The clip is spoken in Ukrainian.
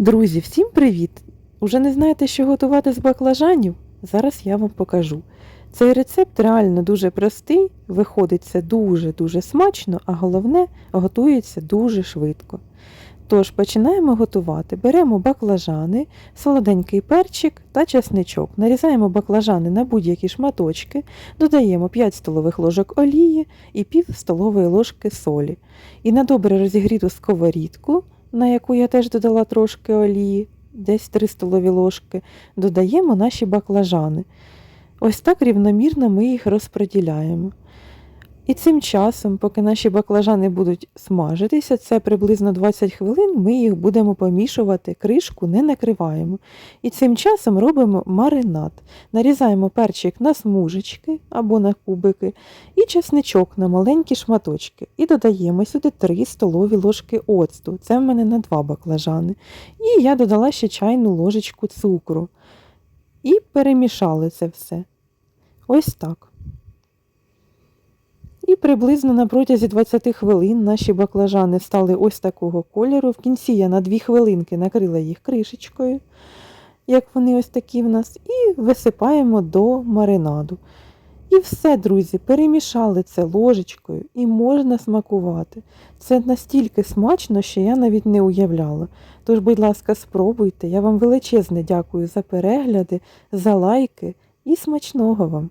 Друзі, всім привіт! Уже не знаєте, що готувати з баклажанів? Зараз я вам покажу. Цей рецепт реально дуже простий, виходить це дуже-дуже смачно, а головне, готується дуже швидко. Тож починаємо готувати. Беремо баклажани, солоденький перчик та чесничок. Нарізаємо баклажани на будь-які шматочки, додаємо 5 столових ложок олії і пів столової ложки солі. І на добре розігріту сковорідку на яку я теж додала трошки олії, десь 3 столові ложки, додаємо наші баклажани. Ось так рівномірно ми їх розподіляємо. І цим часом, поки наші баклажани будуть смажитися, це приблизно 20 хвилин, ми їх будемо помішувати, кришку не накриваємо. І цим часом робимо маринад. Нарізаємо перчик на смужечки або на кубики, і чесничок на маленькі шматочки. І додаємо сюди 3 столові ложки оцту. Це в мене на 2 баклажани. І я додала ще чайну ложечку цукру. І перемішали це все. Ось так. І приблизно на протязі 20 хвилин наші баклажани стали ось такого кольору. В кінці я на 2 хвилинки накрила їх кришечкою, як вони ось такі в нас, і висипаємо до маринаду. І все, друзі, перемішали це ложечкою і можна смакувати. Це настільки смачно, що я навіть не уявляла. Тож, будь ласка, спробуйте. Я вам величезне дякую за перегляди, за лайки і смачного вам!